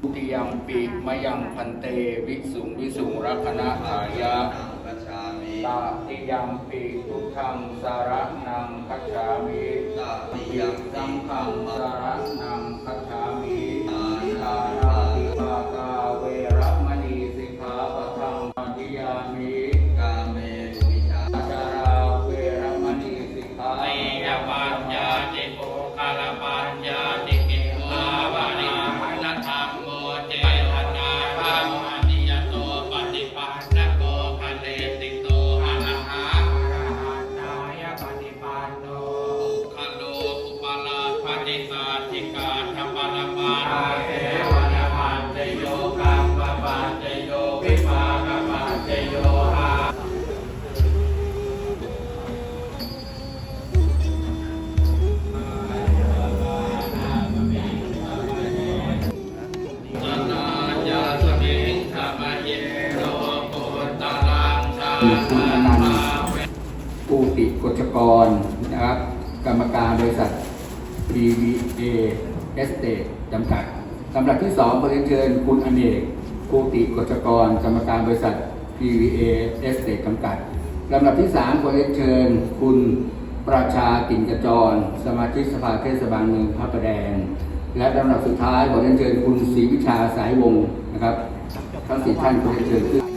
ทุติยมปีมยังพันเตวิสุงวิสุงรักนาทายะกัจฉามิตาติยมปีทุกขังสารนังคัจฉามิตาติปิยังสังฆังสาร คุณอนันต์ปูติกฎจกรนะครับ กรรมการบริษัท PVA Estate จำกัดลำดับที่สองขอเรียนเชิญคุณอเนกปูติกฎจกร กรรมการบริษัท PVA Estate จำกัดลำดับที่สามขอเรียนเชิญ คุณประชาติ่นกระจร สมาชิกสภาเทศบาลเมืองพระประแดง และลำดับสุดท้ายขอเรียนเชิญคุณศรีวิชาสายวงศ์นะครับทั้งสี่ท่านขอเรียนเชิญขึ้น